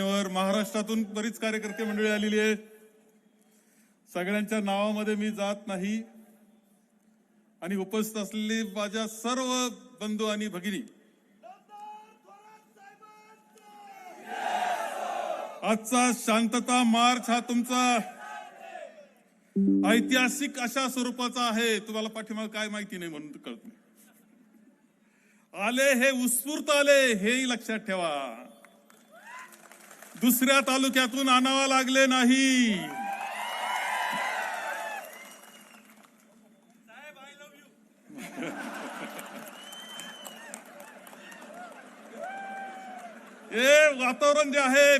मान्यवर महाराष्ट्रातून बरीच कार्यकर्ते मंडळी आलेली आहे सगळ्यांच्या नावामध्ये मी जात नाही. आणि उपस्थित असलेले माझ्या सर्व बंधू आणि भगिनी. आजचा शांतता मार्च हा तुमचा ऐतिहासिक अशा स्वरूपाचा आहे. तुम्हाला पाठीमाग काय माहिती नाही म्हणून कळत नाही. आले हे उत्स्फूर्त आले हेही लक्षात ठेवा. दुसऱ्या तालुक्यातून आणावा लागले नाही. हे वातावरण जे आहे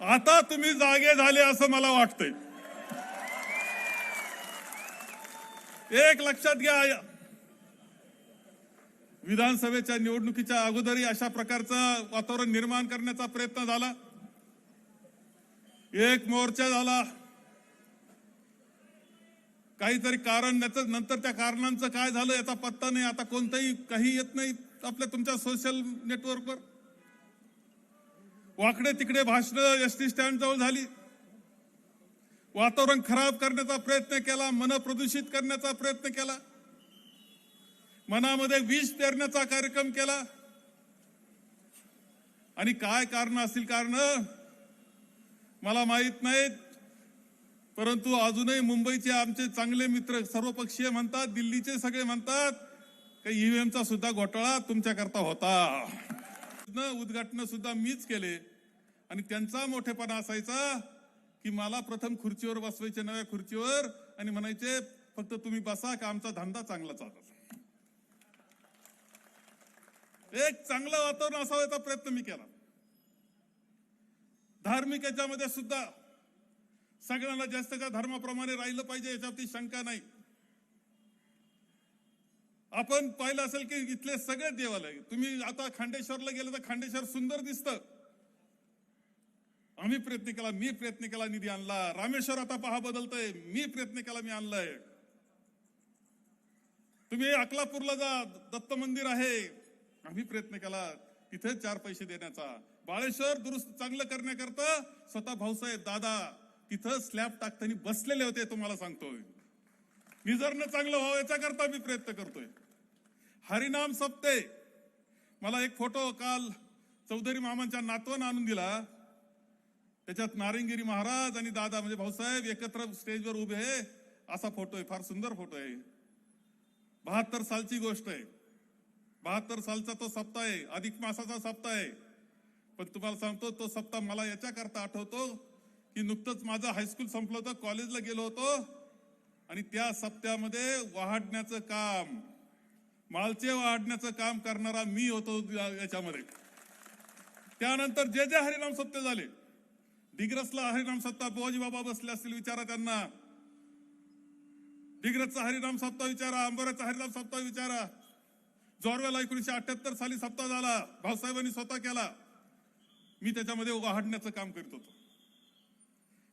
आता तुम्ही जागे झाले असं मला वाटतंय. एक लक्षात घ्या विधानसभेच्या निवडणुकीच्या अगोदरही अशा प्रकारचं वातावरण निर्माण करण्याचा प्रयत्न झाला. एक मोर्चा झाला. काहीतरी कारण त्याचं नंतर त्या कारणांचं काय झालं याचा पत्ता नाही. आता कोणतंही काही येत नाही आपल्या तुमच्या सोशल नेटवर्कवर वाकडे तिकडे भाषण एस टी स्टँड जवळ झाली. वातावरण खराब करण्याचा प्रयत्न केला मन प्रदूषित करण्याचा प्रयत्न केला. मनामध्ये विष पेरण्याचा कार्यक्रम केला. आणि काय कारण असतील कारण? मला माहीत नाहीत. परंतु अजूनही मुंबईचे आमचे चांगले मित्र सर्वपक्षीय म्हणतात दिल्लीचे सगळे म्हणतात की ईव्हीएमचा सुद्धा घोटाळा तुमच्याकरता होता. उद्घाटन सुद्धा मीच केले. आणि त्यांचा मोठेपणा असायचा की मला प्रथम खुर्चीवर बसवायचे नव्या खुर्चीवर. आणि म्हणायचे फक्त तुम्ही बसा का आमचा धंदा चांगला चालला एक चांगलं वातावरण असावं याचा प्रयत्न मी केला. धार्मिक याच्यामध्ये सुद्धा सगळ्यांना जास्त का धर्माप्रमाणे राहिलं पाहिजे याच्यावरती शंका नाही. आपण पाहिलं असेल की इथले सगळे देवालय तुम्ही आता खांडेश्वरला गेलं तर खांडेश्वर सुंदर दिसतं. आम्ही प्रयत्न केला मी प्रयत्न केला निधी आणला. रामेश्वर आता पहा बदलतय मी प्रयत्न केला मी आणलाय. तुम्ही अकलापूरला जा दत्त मंदिर आहे. आम्ही प्रयत्न केला तिथे चार पैसे देण्याचा. बाळेश्वर दुरुस्त चांगलं करण्याकरता स्वतः भाऊसाहेब दादा तिथं स्लॅब टाकताना बसलेले होते तुम्हाला सांगतोय. निजरनं चांगलं व्हावं याच्याकरता मी प्रयत्न करतोय. हरिनाम सप्ते. मला एक फोटो काल चौधरी मामांच्या नातवानं आणून दिला. त्याच्यात नारिंगिरी महाराज आणि दादा म्हणजे भाऊसाहेब एकत्र स्टेजवर उभे आहे. असा फोटो आहे फार सुंदर फोटो आहे. बहात्तर सालची गोष्ट आहे. बहात्तर सालचा तो सप्ताह आहे. अधिक मासाचा सप्ताह आहे. पण तुम्हाला सांगतो तो सप्ताह मला याच्याकरता आठवतो की नुकतंच माझं हायस्कूल संपलं होतं कॉलेजला गेलो होतो आणि त्या सप्त्यामध्ये वाढण्याचं काम मालचे वाढण्याचं काम करणारा मी होतो याच्यामध्ये. त्यानंतर जे जे हरिनाम सत्य झाले दिग्रसला हरिनाम सत्ता बोजी बाबा बसले असतील विचारा त्यांना. दिग्रजचा हरिनाम सप्ताह विचारा अंबराचा हरिनाम सप्ताह विचारा. जोरवेला एकोणीशे अठ्याहत्तर साली सप्ताह झाला. भाऊसाहेबांनी स्वतः केला. मी त्याच्यामध्ये वाढण्याचं काम करीत होतो.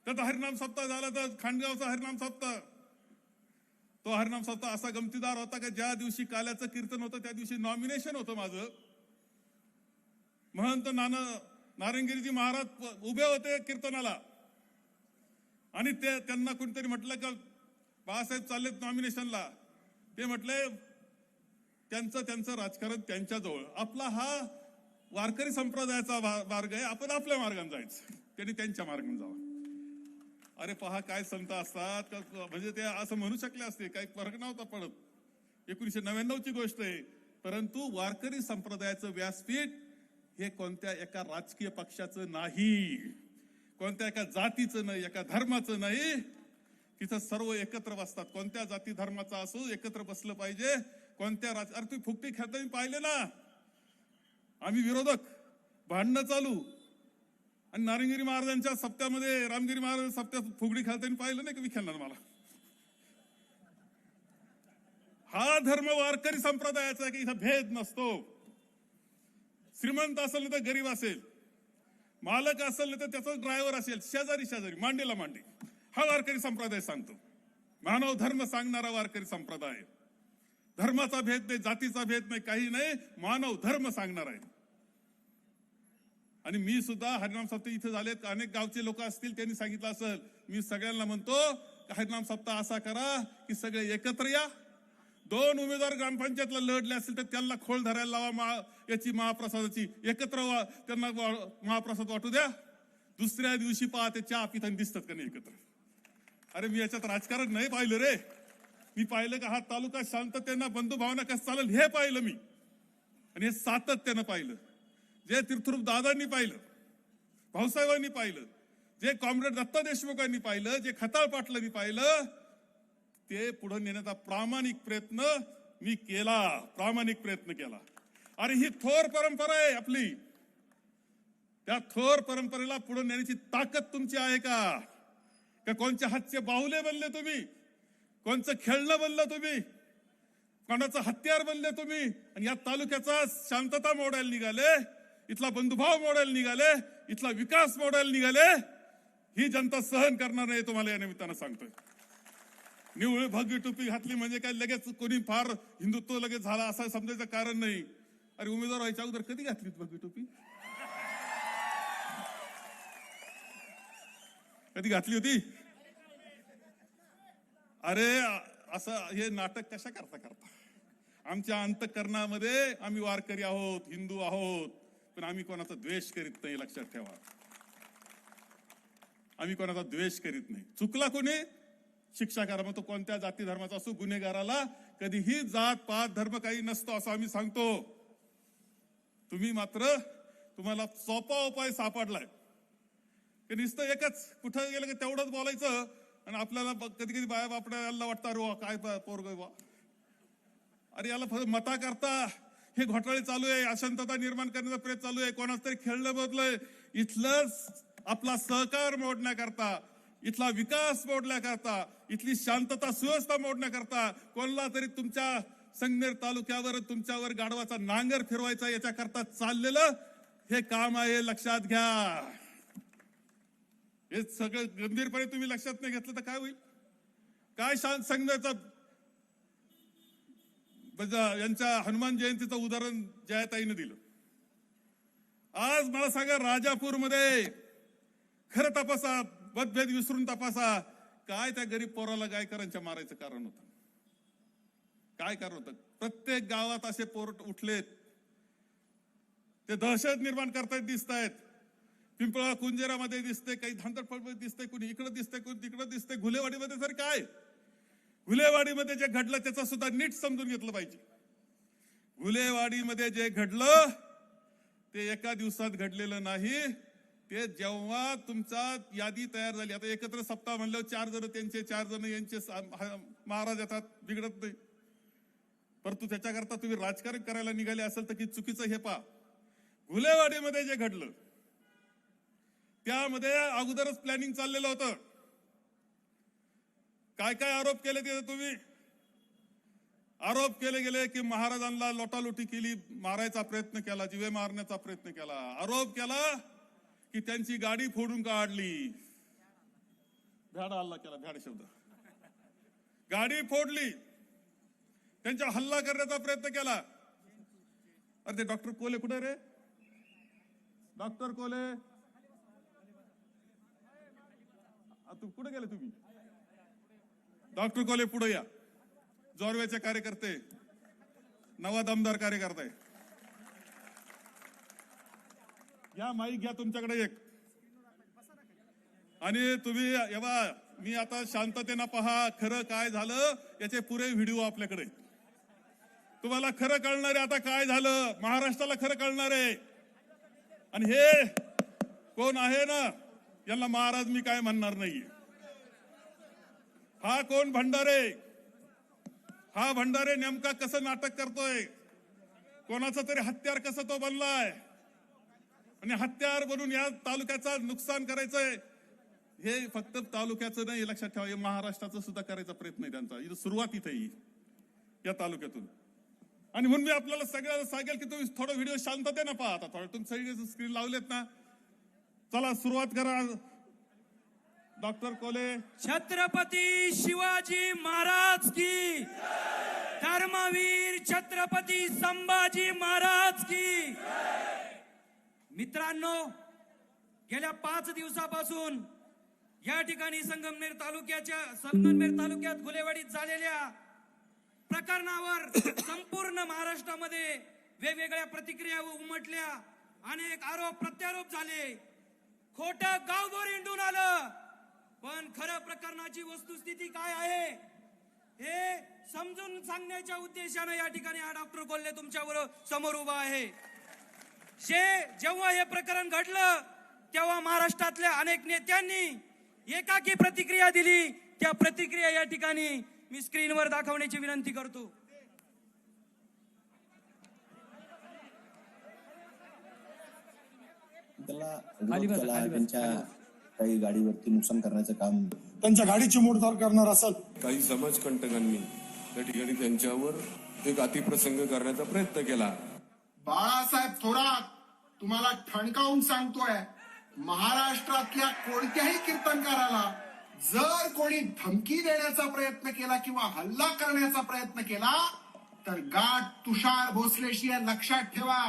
त्यात हरिनाम सप्ताह झाला तर खांडगावचा हरिनाम सत्ता. तो हरिनाम सप्ताह असा गमतीदार होता की ज्या दिवशी काल्याचं कीर्तन होतं त्या दिवशी नॉमिनेशन होतं माझं. महंत नाना नारंगिरीजी महाराज उभे होते कीर्तनाला. आणि ते त्यांना कोणीतरी म्हटलं का बाळासाहेब चाललेत नॉमिनेशनला ते म्हटले त्यांचं त्यांचं राजकारण त्यांच्याजवळ. आपला हा वारकरी संप्रदायाचा मार्ग आहे. आपण आपल्या मार्गाने जायचं. त्यांनी त्यांच्या मार्गाने जावं. अरे पहा काय संत असतात का- म्हणजे ते असं म्हणू शकले असते. काही फरक नव्हता पडत. एकोणीशे नव्याण्णवची गोष्ट आहे. परंतु वारकरी संप्रदायाचं व्यासपीठ हे कोणत्या एका राजकीय पक्षाचं नाही. कोणत्या एका जातीचं नाही एका धर्माचं नाही. तिथं सर्व एकत्र बसतात. कोणत्या जाती धर्माचा असो एकत्र बसलं पाहिजे. कोणत्या राज अरे तुम्ही फुकटी खेळताना पाहिले ना. आम्ही विरोधक. भांडणं चालू. आणि नारंगिरी महाराजांच्या सप्त्यामध्ये रामगिरी महाराज सप्त्यात फुगडी खेळताना पाहिलं नाही का मी खेळणार मला? हा धर्म वारकरी संप्रदायाचा की इथं भेद नसतो. श्रीमंत असेल तर गरीब असेल. मालक असेल तर त्याचा ड्रायव्हर असेल. शेजारी शेजारी मांडीला मांडी. हा वारकरी संप्रदाय सांगतो. मानव धर्म सांगणारा वारकरी संप्रदाय. धर्माचा भेद नाही जातीचा भेद नाही काही नाही. मानव धर्म सांगणार आहे. आणि मी सुद्धा हरिनाम सप्ताह इथे झालेत. अनेक गावचे लोक असतील त्यांनी सांगितलं असेल. मी सगळ्यांना म्हणतो की हरिनाम सप्ताह असा करा की सगळे एकत्र या. दोन उमेदवार ग्रामपंचायतला लढले असतील तर त्यांना खोल धरायला लावा मा याची महाप्रसादाची. एकत्र वा- त्यांना महाप्रसाद वाटू द्या. दुसऱ्या दिवशी पहा ते चहा पिताना दिसतात का नाही एकत्र? अरे मी याच्यात राजकारण नाही पाहिलं रे. मी पाहिलं का हा तालुका शांततेनं बंधुभावना कसं चालेल हे पाहिलं मी. आणि हे सातत्यानं पाहिलं. जे तीर्थरूप दादांनी पाहिलं भाऊसाहेबांनी पाहिलं जे कॉम्रेड दत्ता देशमुखांनी पाहिलं जे खताळ पाटलांनी पाहिलं ते पुढे नेण्याचा प्रामाणिक प्रयत्न मी केला प्रामाणिक प्रयत्न केला. अरे ही थोर परंपरा आहे आपली. त्या थोर परंपरेला पुढे नेण्याची ताकद तुमची आहे का कोणच्या हातचे बाहुले बनले तुम्ही? कोणचं खेळणं बनलं तुम्ही? कोणाचं हत्यार बनले तुम्ही? आणि या तालुक्याचा शांतता मोडायला निघाले इथला बंधुभाव मोडायला निघाले इथला विकास मोडायला निघाले. ही जनता सहन करणार नाही तुम्हाला या निमित्तानं सांगतोय. निवळ भगवी टोपी घातली म्हणजे काय? लगेच कोणी फार हिंदुत्व लगेच झाला असं समजायचं कारण नाही. अरे उमेदवार व्हायच्या अगोदर कधी घातली भगवी टोपी? कधी घातली होती? अरे असं हे नाटक कशा करता करता? आमच्या अंतकरणामध्ये आम्ही वारकरी आहोत हिंदू आहोत पण आम्ही कोणाचा द्वेष करीत नाही लक्षात ठेवा. आम्ही कोणाचा द्वेष करीत नाही. चुकला कोणी? शिक्षा करा मग तो कोणत्या जाती धर्माचा असो गुन्हेगाराला कधीही जात पात धर्म काही नसतो असं आम्ही सांगतो. तुम्ही मात्र तुम्हाला सोपा उपाय सापडलाय. नुसतं एकच. कुठं गेलं की तेवढंच बोलायचं? आणि आपल्याला कधी कधी बाया बापड्याला वाटतं अरे वा काय पोरग वा अरे याला फक्त मता करता हे घोटाळे चालू आहे अशांतता निर्माण करण्याचा प्रयत्न चालू आहे. कोणाच तरी खेळलं बदलय. इथलं आपला सहकार मोडण्याकरता इथला विकास मोडण्याकरता इथली शांतता सुव्यवस्था मोडण्याकरता कोणाला तरी तुमच्या संगमेर तालुक्यावर तुमच्यावर गाढवाचा नांगर फिरवायचा याच्याकरता चाललेलं हे काम आहे. लक्षात घ्या. हे सगळं गंभीरपणे तुम्ही लक्षात नाही घेतलं तर काय होईल? काय शांत संघाचा यांच्या हनुमान जयंतीचं उदाहरण जयाताईनं दिलं. आज मला सांगा राजापूरमध्ये खरं तपासा मतभेद विसरून तपासा काय त्या गरीब पोराला गायकरांच्या मारायचं कारण होतं? काय कारण होतं? प्रत्येक गावात असे पोर उठलेत. ते दहशत निर्माण करतायत दिसत आहेत पिंपळा कुंजेरामध्ये दिसते काही धांदरफळ दिसते कोणी इकडे दिसते कोणी तिकडे दिसते घुलेवाडीमध्ये तर काय? घुलेवाडीमध्ये जे घडलं त्याचा सुद्धा नीट समजून घेतलं पाहिजे. घुलेवाडीमध्ये जे घडलं ते एका दिवसात घडलेलं नाही. ते जेव्हा तुमचा यादी तयार झाली. आता एकत्र सप्ताह म्हणल्यावर चार जण त्यांचे चार जण यांचे महाराज येतात बिघडत नाही. परंतु त्याच्याकरता तुम्ही राजकारण करायला निघाले असेल तर की चुकीचं हे पा घुलेवाडीमध्ये जे घडलं त्यामध्ये अगोदरच प्लॅनिंग चाललेलं होतं. काय काय आरोप केले तिथे तुम्ही? आरोप केले गेले की महाराजांना लोटालोटी केली मारायचा प्रयत्न केला जीवे मारण्याचा प्रयत्न केला. आरोप केला की त्यांची गाडी फोडून काढली भ्याड हल्ला केला भ्याड शब्द. गाडी फोडली. त्यांच्या हल्ला करण्याचा प्रयत्न केला. अरे ते डॉक्टर कोले कुठे रे? डॉक्टर कोले? तू कुठे गेले तुम्ही. डॉक्टर कॉलेज पुढे या. जोरवेचे कार्यकर्ते नवा दमदार कार्यकर्ते या माईक घ्या तुमच्याकडे एक. आणि तुम्ही एव्हा मी आता शांततेनं पहा खरं काय झालं याचे पुरे व्हिडिओ आपल्याकडे. तुम्हाला खरं कळणार आहे आता काय झालं महाराष्ट्राला खरं कळणार. आहे आणि हे कोण आहे ना? यांना महाराज मी काय म्हणणार नाहीये. हा कोण भंडारे? हा भंडारे नेमका कसं नाटक करतोय? कोणाचं तरी हत्यार कसं तो बनलाय? आणि हत्यार बनून या तालुक्याचा नुकसान करायचंय? हे फक्त तालुक्याचं नाही लक्षात ठेवा हे महाराष्ट्राचं सुद्धा करायचा प्रयत्न आहे त्यांचा. इथं सुरुवात इथे ही या तालुक्यातून. आणि म्हणून मी आपल्याला सगळ्याला सांगेल की तुम्ही थोडं व्हिडिओ शांततेनं पहा आता थोडं तुम्ही सगळे स्क्रीन लावलेत ना चला सुरुवात करा. डॉक्टर कोले. छत्रपती शिवाजी महाराज की धर्मवीर छत्रपती संभाजी महाराज की मित्रांनो गेल्या पाच दिवसापासून या ठिकाणी संगमनेर तालुक्याच्या संगमनेर तालुक्यात गुलेवाडीत झालेल्या प्रकरणावर संपूर्ण महाराष्ट्रामध्ये वेगवेगळ्या प्रतिक्रिया उमटल्या. अनेक आरोप प्रत्यारोप झाले. खोट गावभर हिंडून आलं. पण खरं प्रकरणाची वस्तुस्थिती काय आहे? हे समजून सांगण्याच्या उद्देशानं या ठिकाणी हा डॉक्टर कोल्हे तुमच्यावर समोर उभा आहे. शे जेव्हा हे प्रकरण घडलं तेव्हा महाराष्ट्रातल्या अनेक नेत्यांनी एकाकी प्रतिक्रिया दिली. त्या प्रतिक्रिया या ठिकाणी मी स्क्रीनवर दाखवण्याची विनंती करतो. त्याला विरोध केला त्यांच्या काही गाडीवरती नुकसान करण्याचं काम त्यांच्या गाडीची मोडतोड करणार असेल. काही समाजकंटकांनी त्या ठिकाणी त्यांच्यावर एक अतिप्रसंग करण्याचा प्रयत्न केला. बाळासाहेब थोरात तुम्हाला ठणकावून सांगतोय महाराष्ट्रातल्या कोणत्याही कीर्तनकाराला जर कोणी धमकी देण्याचा प्रयत्न केला किंवा हल्ला करण्याचा प्रयत्न केला तर गाठ तुषार भोसलेशी आहे, लक्षात ठेवा.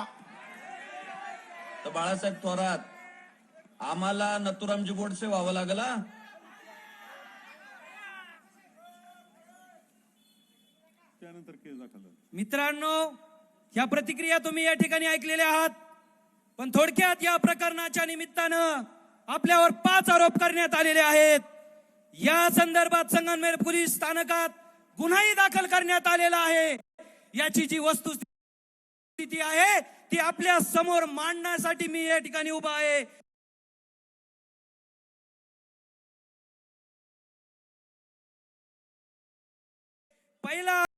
तर बाळासाहेब थोरात आम्हाला नथुरामजी गोडसे व्हावं लागलं? त्यानंतर केस दाखल मित्रांनो या प्रतिक्रिया तुम्ही या ठिकाणी ऐकलेल्या आहात पण थोडक्यात या प्रकरणाच्या निमित्तानं आपल्यावर पाच आरोप करण्यात आलेले आहेत. या संदर्भात संगमनेर पोलीस स्थानकात गुन्हाही दाखल करण्यात आलेला आहे. याची जी वस्तुस्थिती आहे ती आपल्यासमोर मांडण्यासाठी मी या ठिकाणी उभा आहे. पहिला